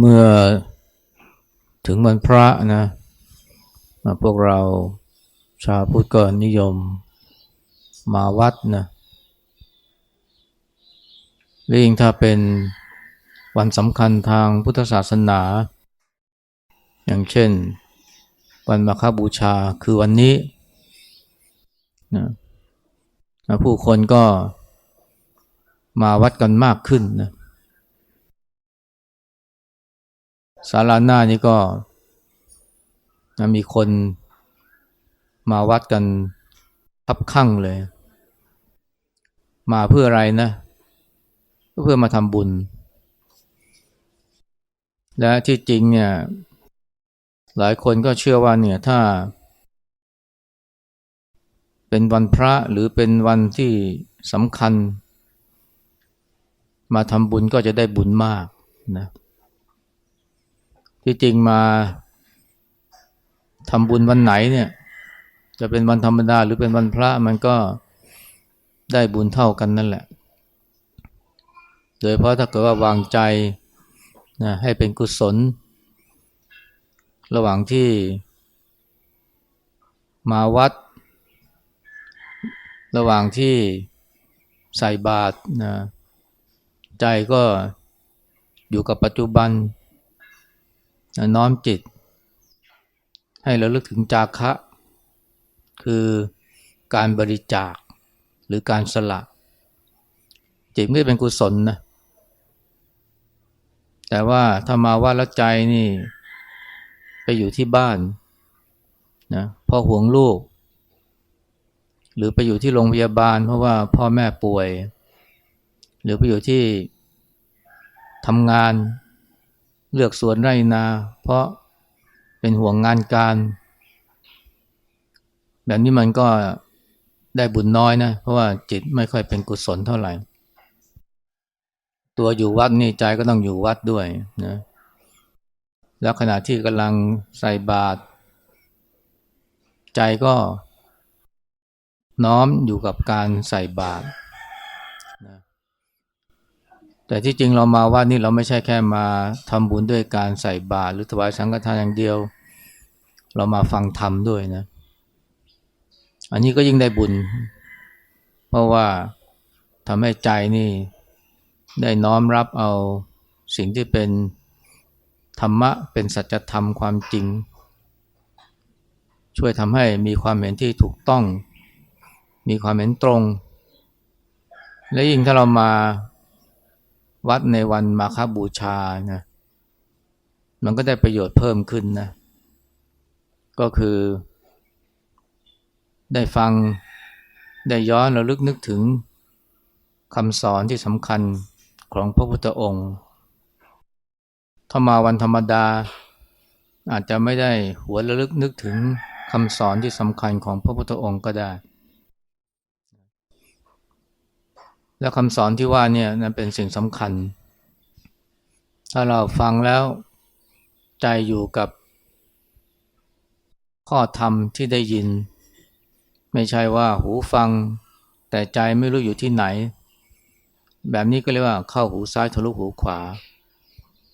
เมื่อถึงวันพระนะพวกเราชาวพุทธก็นิยมมาวัดนะหรือยิ่งถ้าเป็นวันสำคัญทางพุทธศาสนา อย่างเช่น วันมาฆบูชาคือวันนี้นะผู้คนก็มาวัดกันมากขึ้นนะ ศาลาหน้านี่ก็มีคนมาวัดกันทับข้างเลย มาเพื่ออะไรนะเพื่อมาทำบุญ และที่จริงเนี่ย หลายคนก็เชื่อว่าเนี่ยถ้า เป็นวันพระหรือเป็นวันที่สำคัญ มาทำบุญก็จะได้บุญมากนะ ที่จริงมาทำบุญวันไหนเนี่ย จะเป็นวันธรรมดาหรือเป็นวันพระมันก็ได้บุญเท่ากันนั่นแหละ โดยเพราะถ้าเกิดว่าวางใจนะให้เป็นกุศล ระหว่างที่มาวัด ระหว่างที่ใส่บาตรนะใจก็อยู่กับปัจจุบัน น้อมจิต ให้เราลึกถึงจาคะ คือการบริจาคหรือการสละ จิตไม่เป็นกุศลนะแต่ว่าถ้ามาว่าล้วใจนี่ไปอยู่ที่บ้านนะพ่อห่วงลูก หรือไปอยู่ที่โรงพยาบาล เพราะว่าพ่อแม่ป่วย หรือไปอยู่ที่ทำงาน เลือกสวนไรนา เพราะเป็นห่วงงานการ แบบนี้มันก็ได้บุญน้อยนะ เพราะว่าจิตไม่ค่อยเป็นกุศลเท่าไหร่ ตัวอยู่วัดนี่ใจก็ต้องอยู่วัดด้วยนะแล้วขณะที่กำลังใส่บาตรใจก็น้อมอยู่กับการใส่บาตร แต่ที่จริงเรามาวัดนี่เราไม่ใช่แค่มาทำบุญด้วยการใส่บาตรหรือถวายสังฆทานอย่างเดียว เรามาฟังธรรมด้วยนะ อันนี้ก็ยิ่งได้บุญ เพราะว่าทำให้ใจนี่ได้น้อมรับเอาสิ่งที่เป็นธรรมะเป็นสัจธรรมความจริง ช่วยทำให้มีความเห็นที่ถูกต้อง มีความเห็นตรง และยิ่งถ้าเรามา วัดในวันมาคบูชานะมันก็ได้ประโยชน์เพิ่มขึ้นนะ ก็คือ ได้ฟังได้ย้อนระลึกนึกถึงคำสอนที่สำคัญของพระพุทธองค์ถ้ามาวันธรรมดา อาจจะไม่ได้หัวระลึกนึกถึงคำสอนที่สำคัญของพระพุทธองค์ก็ได้ แล้วคำสอนที่ว่าเนี่ยนั่นเป็นสิ่งสำคัญ ถ้าเราฟังแล้วใจอยู่กับข้อธรรมที่ได้ยิน ไม่ใช่ว่าหูฟัง แต่ใจไม่รู้อยู่ที่ไหน แบบนี้ก็เรียกว่าเข้าหูซ้ายทะลุหูขวา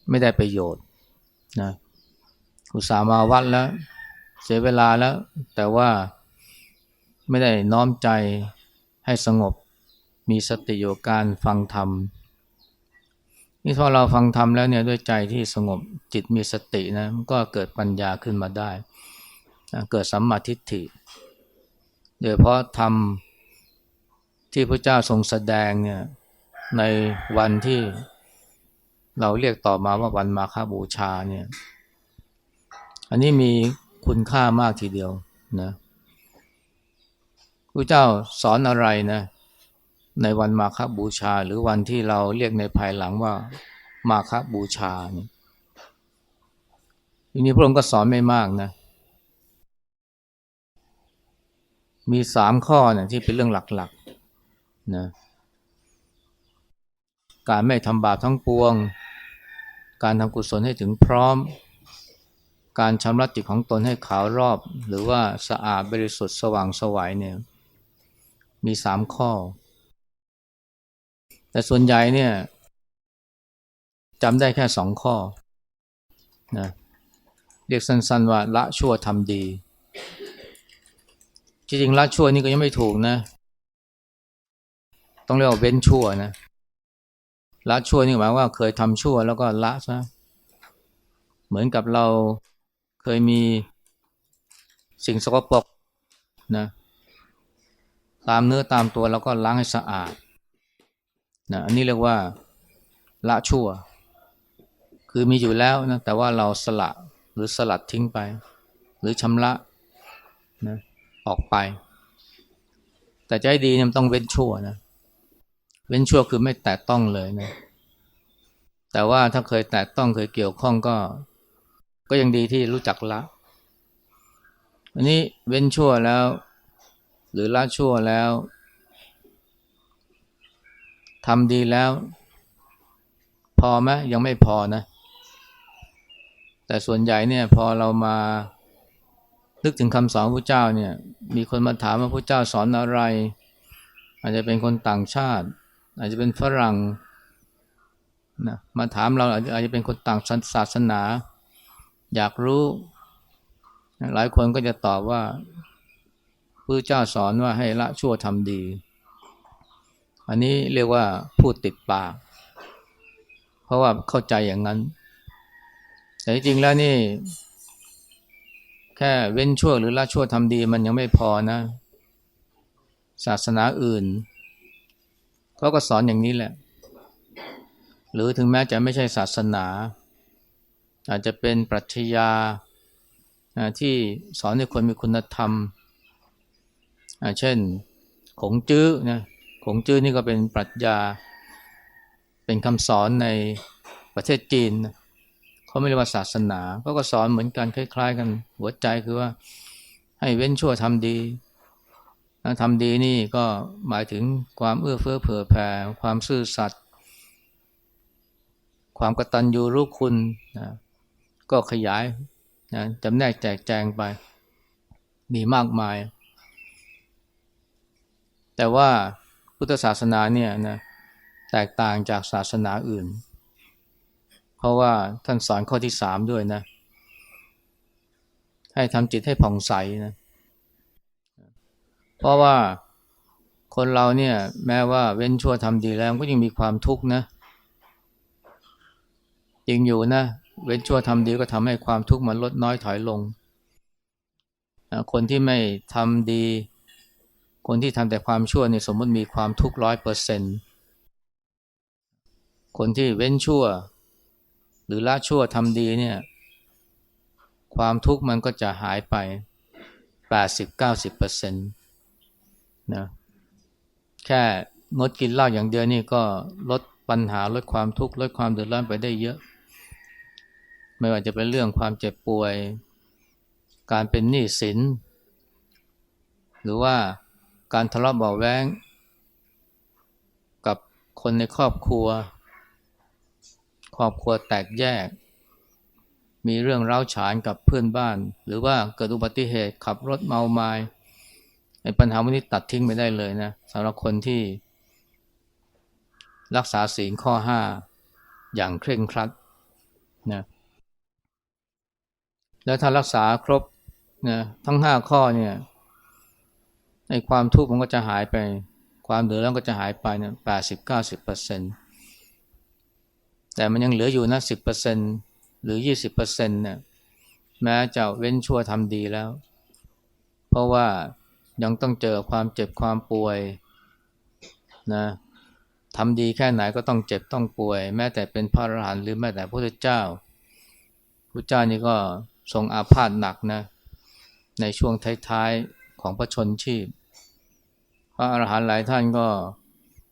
ไม่ได้ประโยชน์นะอุตส่าห์มาวัดแล้ว เสียเวลาแล้ว แต่ว่าไม่ได้น้อมใจให้สงบ มีสติอยู่การฟังธรรมนี่พอเราฟังธรรมแล้วเนี่ยด้วยใจที่สงบจิตมีสตินะมันก็เกิดปัญญาขึ้นมาได้ เกิดสัมมาทิฏฐิ โดยเพราะธรรมที่พระเจ้าทรงแสดงเนี่ยในวันที่เราเรียกต่อมาว่าวันมาฆบูชาเนี่ยอันนี้มีคุณค่ามากทีเดียวนะพระเจ้าสอนอะไรนะ ในวันมาฆบูชา หรือวันที่เราเรียกในภายหลังว่ามาฆบูชาเนี่ยทีนี้พระองค์ก็สอนไม่มากนะ มีสามข้อเนี่ยที่เป็นเรื่องหลักๆนะการไม่ทำบาปทั้งปวง การทำกุศลให้ถึงพร้อม การชำระจิตของตนให้ขาวรอบ หรือว่าสะอาดบริสุทธิ์สว่างสวัยเนี่ย มีสามข้อ แต่ส่วนใหญ่เนี่ยจำได้แค่สองข้อนะเรียกสั้นๆว่าละชั่วทำดี จริงๆละชั่วนี่ก็ยังไม่ถูกนะ ต้องเรียกว่าเว้นชั่วนะละชั่วนี่หมายว่าเคยทำชั่วแล้วก็ละซะเหมือนกับเราเคยมีสิ่งสกปรกนะตามเนื้อตามตัวแล้วก็ล้างให้สะอาด นะอันนี้เรียกว่าละชั่ว คือมีอยู่แล้วนะแต่ว่าเราสละหรือสลัดทิ้งไป หรือชำระนะออกไป แต่ใจดีเนี่ยมันต้องเว้นชั่วนะเว้นชั่วคือไม่แตะต้องเลยนะแต่ว่าถ้าเคยแตะต้องเคยเกี่ยวข้องก็ ก็ยังดีที่รู้จักละอันนี้เว้นชั่วแล้ว หรือละชั่วแล้ว ทำดีแล้ว พอไหมยังไม่พอนะ แต่ส่วนใหญ่เนี่ยพอเรามานึกถึงคำสอนพระเจ้าเนี่ย มีคนมาถามว่าพระเจ้าสอนอะไร อาจจะเป็นคนต่างชาติ อาจจะเป็นฝรั่งนะมาถามเราอาจจะเป็นคนต่างศาสนา อยากรู้ หลายคนก็จะตอบว่าพระเจ้าสอนว่าให้ละชั่วทำดี อันนี้เรียกว่าพูดติดปาก เพราะว่าเข้าใจอย่างนั้น แต่จริงแล้วนี่ แค่เว้นชั่วหรือละชั่วทำดีมันยังไม่พอนะ ศาสนาอื่นเขาก็สอนอย่างนี้แหละ หรือถึงแม้จะไม่ใช่ศาสนา อาจจะเป็นปรัชญาที่สอนให้คนมีคุณธรรม เช่น ขงจื้อนะ ขงจื้อนี่ก็เป็นปรัชญา เป็นคำสอนในประเทศจีนเขาไม่เรียกว่าศาสนาเขาก็สอนเหมือนกันคล้าย ๆ กันหัวใจคือว่าให้เว้นชั่วทำดีทำดีนี่ก็หมายถึงความเอื้อเฟื้อเผื่อแผ่ ความซื่อสัตย์ความกตัญญูรู้คุณนะก็ขยายนะจำแนกแจกแจงไป มีมากมาย แต่ว่า พุทธศาสนาเนี่ยนะแตกต่างจากศาสนาอื่น เพราะว่าท่านสอนข้อที่สามด้วยนะ ให้ทำจิตให้ผ่องใสนะเพราะว่าคนเราเนี่ยแม้ว่าเว้นชั่วทำดีแล้วก็ยังมีความทุกข์นะจริงอยู่นะเว้นชั่วทำดีก็ทำให้ความทุกข์มันลดน้อยถอยลง คนที่ไม่ทำดี คนที่ทำแต่ความชั่วเนี่ยสมมติมีความทุกข์ร้อยเปอร์เซ็นต์คนที่เว้นชั่ว หรือละชั่วทำดีเนี่ยความทุกข์มันก็จะหายไปแปดสิบเก้าสิบเปอร์เซ็นต์นะแค่งดกินเหล้าอย่างเดียวนี่ก็ลดปัญหาลดความทุกข์ลดความเดือดร้อนไปได้เยอะ ไม่ว่าจะเป็นเรื่องความเจ็บป่วย การเป็นหนี้สิน หรือว่า การทะเลาะเบาแวงกับคนในครอบครัว ครอบครัวแตกแยก มีเรื่องเร้าฉานกับเพื่อนบ้าน หรือว่าเกิดอุบัติเหตุขับรถเมาไมา้ไอ้ปัญหาวันนี้ตัดทิ้งไม่ได้เลยนะสำหรับคนที่ รักษาศีลข้อห้าอย่างเคร่งครัดนะแล้วถ้ารักษาครบนะทั้งห้าข้อเนี่ย ไอ้ความทุกข์มันก็จะหายไป ความเดือดร้อนก็จะหายไปเนี่ยแปดสิบเก้าสิบเปอร์เซ็นต์แต่มันยังเหลืออยู่นะสิบเปอร์เซ็นหรือยี่สิบเปอร์เซ็นต์เนี่ยแม้จะเว้นชั่วทำดีแล้ว เพราะว่ายังต้องเจอความเจ็บความป่วยนะทำดีแค่ไหนก็ต้องเจ็บต้องป่วย แม้แต่เป็นพระอรหันต์หรือแม้แต่พระพุทธเจ้าพระเจ้านี่ก็ทรงอาพาธหนักนะในช่วงท้ายๆของพระชนชีพ ระอรหันต์หลายท่านก็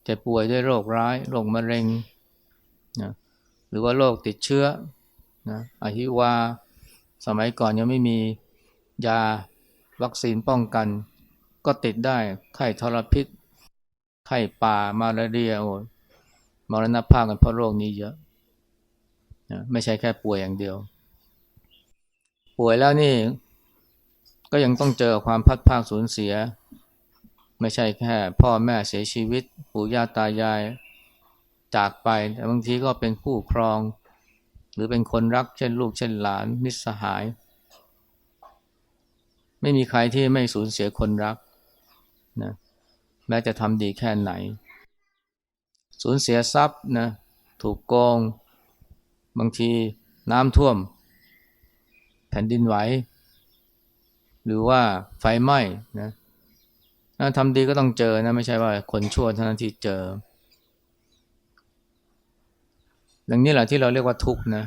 เจ็บป่วยด้วยโรคร้ายโรคมะเร็งนะหรือว่าโรคติดเชื้อนะอหิวา สมัยก่อนยังไม่มียาวัคซีนป้องกัน ก็ติดได้ไข้ทรพิษ ไข้ป่ามาลาเรียโอ้มรณภาพกันเพราะโรคนี้เยอะนะไม่ใช่แค่ป่วยอย่างเดียว ป่วยแล้วนี่ ก็ยังต้องเจอความพัดภาคสูญเสีย ไม่ใช่แค่ พ่อแม่เสียชีวิต ปู่ย่าตายายจากไป แต่บางทีก็เป็นผู้ครอง หรือเป็นคนรักเช่นลูกเช่นหลานมิตรสหาย ไม่มีใครที่ไม่สูญเสียคนรักนะแม้จะทำดีแค่ไหน สูญเสียทรัพย์นะถูกโกง บางทีน้ำท่วม แผ่นดินไหว หรือว่าไฟไหม้นะ ทำดีก็ต้องเจอนะไม่ใช่ว่าคนชั่วเท่านั้นที่เจอ ดังนี้แหละที่เราเรียกว่าทุกข์นะ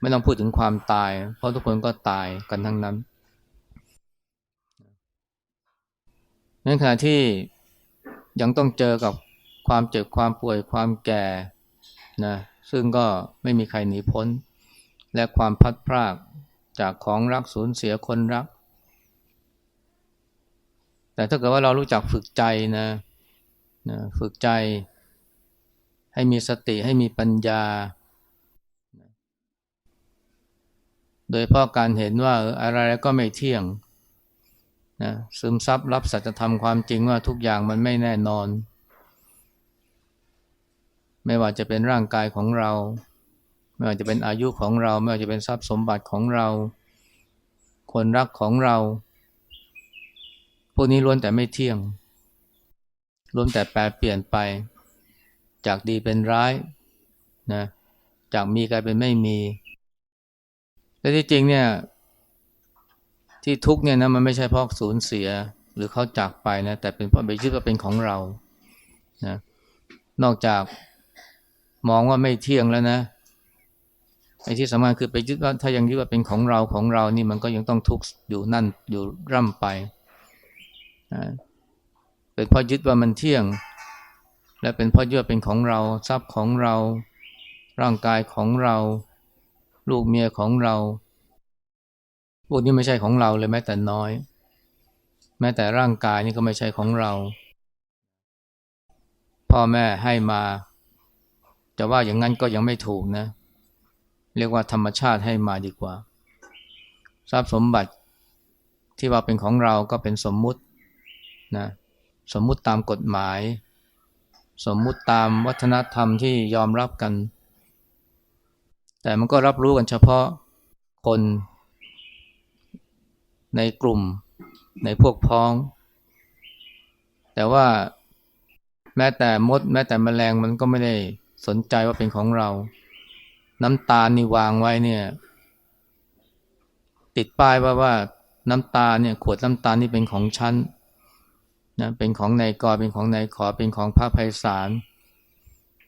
ไม่ต้องพูดถึงความตาย เพราะทุกคนก็ตายกันทั้งนั้นในขณะที่ยังต้องเจอกับความเจ็บความป่วยความแก่นะซึ่งก็ไม่มีใครหนีพ้น และความพัดพรากจากของรักสูญเสียคนรัก แต่ถ้าเกิดว่าเรารู้จักฝึกใจนะนะฝึกใจ ให้มีสติให้มีปัญญา โดยเพราะการเห็นว่าอะไรก็ไม่เที่ยงนะซึมซับรับสัจธรรมความจริงว่าทุกอย่างมันไม่แน่นอน ไม่ว่าจะเป็นร่างกายของเรา ไม่ว่าจะเป็นอายุของเรา ไม่ว่าจะเป็นทรัพย์สมบัติของเรา คนรักของเรา วกนี้ล้วนแต่ไม่เที่ยง ล้วนแต่แปรเปลี่ยนไป จากดีเป็นร้ายนะจากมีกลายเป็นไม่มี และที่จริงเนี่ย ที่ทุกเนี่ยนะมันไม่ใช่เพราะสูญเสียหรือเขาจากไปนะแต่เป็นเพราะไปยึดว่าเป็นของเรานะนอกจากมองว่าไม่เที่ยงแล้วนะไอ้ที่สำคัญคือไปยึดว่าถ้ายังยึดว่าเป็นของเราของเรานี่มันก็ยังต้องทุกข์อยู่นั่นอยู่ร่ำไป เป็นเพราะยึดว่ามันเที่ยง และเป็นเพราะเยื่อเป็นของเราทรัพย์ของเรา ร่างกายของเรา ลูกเมียของเรา พวกนี้ไม่ใช่ของเราเลยแม้แต่น้อย แม้แต่ร่างกายนี่ก็ไม่ใช่ของเรา พ่อแม่ให้มาจะว่าอย่างนั้นก็ยังไม่ถูกนะ เรียกว่าธรรมชาติให้มาดีกว่า ทรัพย์สมบัติที่ว่าเป็นของเราก็เป็นสมมุติ นะสมมุติตามกฎหมาย สมมุติตามวัฒนธรรมที่ยอมรับกัน แต่มันก็รับรู้กันเฉพาะคนในกลุ่มในพวกพ้อง แต่ว่าแม้แต่มด แม้แต่แมลงมันก็ไม่ได้สนใจว่าเป็นของเรา น้ำตาลนี่วางไว้เนี่ย ติดป้ายว่าว่าน้ำตาเนี่ยขวดน้ำตาลนี่เป็นของฉัน นะเป็นของนายกเป็นของนายขอเป็นของพระภัยสาร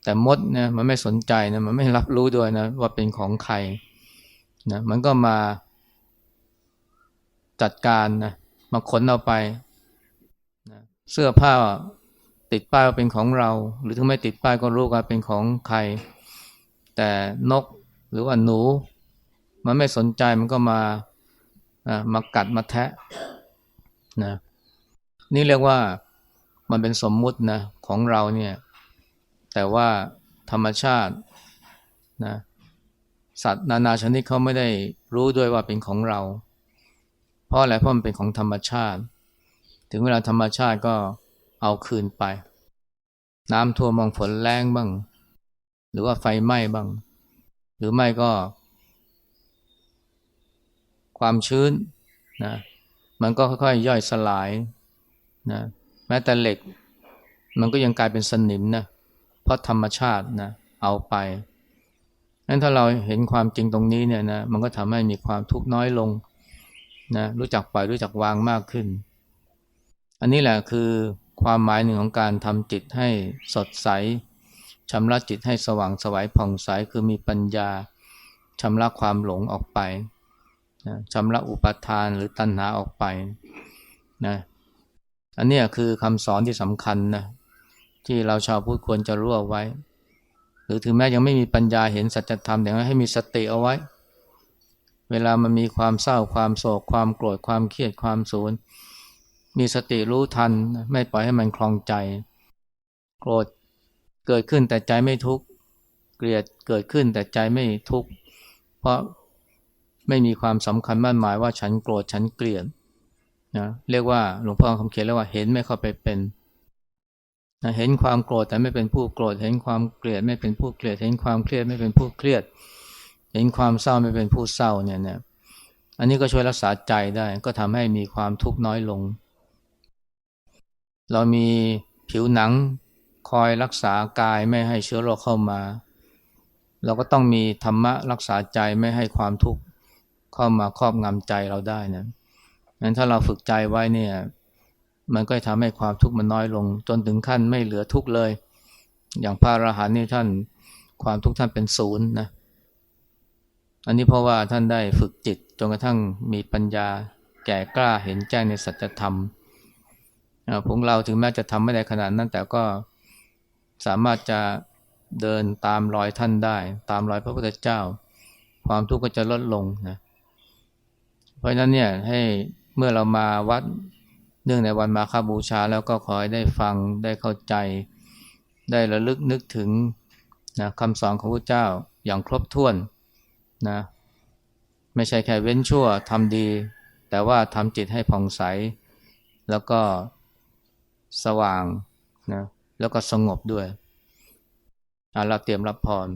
แต่มดเนี่ยมันไม่สนใจนะมันไม่รับรู้ด้วยนะว่าเป็นของใครนะมันก็มาจัดการนะมาขนเอาไปนะเสื้อผ้าติดป้ายว่าเป็นของเรา หรือถ้าไม่ติดป้ายก็รู้ว่าเป็นของใคร แต่นกหรือว่าหนู มันไม่สนใจมันก็มามากัดมาแทะนะ นี่เรียกว่ามันเป็นสมมุตินะของเราเนี่ยแต่ว่าธรรมชาตินะสัตว์นานาชนิดเขาไม่ได้รู้ด้วยว่าเป็นของเรา เพราะอะไรเพราะมันเป็นของธรรมชาติ ถึงเวลาธรรมชาติก็เอาคืนไป น้ำท่วมบางฝนแรงบ้าง หรือว่าไฟไหม้บ้าง หรือไม่ก็ ความชื้นนะมันก็ค่อยๆย่อยสลาย นะแม้แต่เหล็กมันก็ยังกลายเป็นสนิมนะเพราะธรรมชาตินะเอาไปนั้นถ้าเราเห็นความจริงตรงนี้เนี่ยนะมันก็ทำให้มีความทุกข์น้อยลงนะรู้จักปล่อยรู้จักวางมากขึ้น อันนี้แหละคือความหมายหนึ่งของการทำจิตให้สดใสชำระจิตให้สว่างสวายผ่องใสคือมีปัญญาชำระความหลงออกไปนะชำระอุปทานหรือตัณหาออกไปนะ อันนี้คือคำสอนที่สำคัญนะที่เราชาวพุทธควรจะรู้เอาไว้ หรือถึงแม้ยังไม่มีปัญญาเห็นสัจธรรมแต่ให้มีสติเอาไว้ เวลามันมีความเศร้าความโศกความโกรธความเครียดความสูญมีสติรู้ทันไม่ปล่อยให้มันคลองใจ โกรธเกิดขึ้นแต่ใจไม่ทุกข์เกลียดเกิดขึ้นแต่ใจไม่ทุกข์เพราะไม่มีความสำคัญมั่นหมายว่าฉันโกรธฉันเกลียด นะเรียกว่าหลวงพ่อคำเขียนเรียกว่าเห็นไม่เข้าไปเป็นนะเห็นความโกรธแต่ไม่เป็นผู้โกรธ เห็นความเกลียดไม่เป็นผู้เกลียด เห็นความเครียดไม่เป็นผู้เครียด เห็นความเศร้าไม่เป็นผู้เศร้าเนี่ยเนี่ยอันนี้ก็ช่วยรักษาใจได้ก็ทำให้มีความทุกข์น้อยลง เรามีผิวหนังคอยรักษากายไม่ให้เชื้อโรคเข้ามา เราก็ต้องมีธรรมะรักษาใจไม่ให้ความทุกข์เข้ามาครอบงำใจเราได้นะ งั้นถ้าเราฝึกใจไว้เนี่ย มันก็ทำให้ความทุกข์มันน้อยลง จนถึงขั้นไม่เหลือทุกข์เลย อย่างพระอรหันต์นี่ท่านความทุกข์ท่านเป็นศูนย์นะ อันนี้เพราะว่าท่านได้ฝึกจิตจนกระทั่งมีปัญญาแก่กล้าเห็นแจ้งในสัจธรรมพวกเราถึงแม้จะทำไม่ได้ขนาดนั้น แต่ก็สามารถจะเดินตามรอยท่านได้ ตามรอยพระพุทธเจ้า ความทุกข์ก็จะลดลงนะ เพราะฉะนั้นเนี่ยให้ เมื่อเรามาวัดเนื่องในวันมาฆบูชาแล้วก็ขอให้ได้ฟังได้เข้าใจ ได้ระลึกนึกถึงนะคำสอนของพระเจ้าอย่างครบถ้วนนะไม่ใช่แค่เว้นชั่วทำดี แต่ว่าทำจิตให้ผ่องใส แล้วก็สว่างนะแล้วก็สงบด้วยเราเตรียมรับพร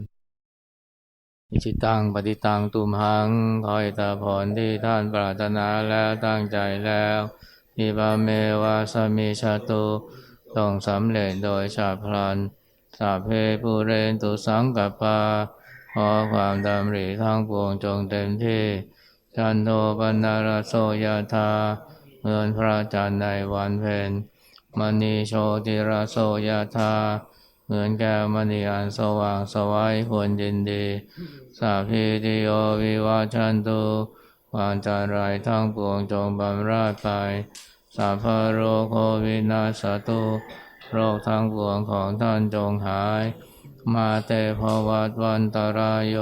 อิชิตังปฏิตังตุมหังคอยตาพรที่ท่านปรารถนาแล้วตั้งใจแล้วอิบาเมวาสมิชาตุต้องสำเร็จโดยชาพลันสาเพปูเรนตุสังกัปปาขอความดำริทั้งปวงจงเต็มที่จันโทปนารโสยธาเมือนพระจันทร์ในวันเพ็ญมณีโชติราโสยธา เหมือนแก้วมณีอันสว่างสวัยควรยินดี สาพีติโยวิวาชันตุวามจารายทั้งปวงจงบำราดไปสาพโรโควินาสตุโรคทั้งปวงของท่านจงหาย มาเตภวัตวันตรายโย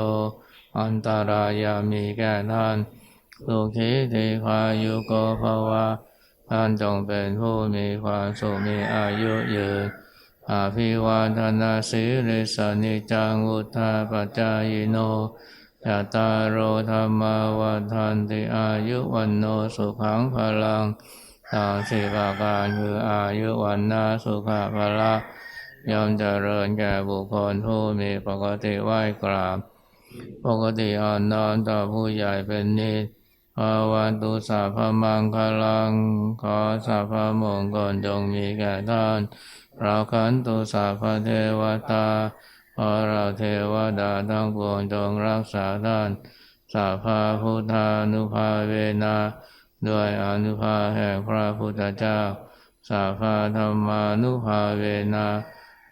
อันตรายามีแก่ท่านสุขีติคายุโกภวะท่านจงเป็นผู้มีความสุขมีอายุยืน อาภิวาทนาสิริสานิจังอุทาปจายโนยะตารโรธรรมวัฏันติอายุวันโนสุขังพลังตามสิบาการคืออายุวันนาสุขภละยอมเจริญแก่บุคคลผู้มีปกติไหวกราบ ปกติอ่อนนอมต่อผู้ใหญ่เป็นนิส ภาวันตุสัพมังคลัง ขอสัพพมงคลจงมีแก่ท่านเราขันตุสัพเทวตาขอเราเทวดาทั้งปวงจงรักษาท่านสัพาพุทธานุภาเวนะด้วยอนุภาแห่งพระพุทธเจ้าสัพาธรรมานุภาเวนะ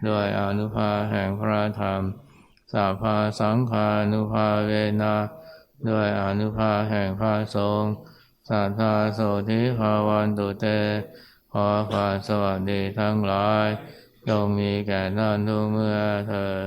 ด้วยอนุภาแห่งพระธรรมสัพาสังฆานุภาเวนะ ด้วยอนุภาแห่งพระสงฆ์สัทธาโสธิภาวันตุเต ขอความสวัสดีทั้งหลายจงมีแก่ท่านทุกเมื่อเทอ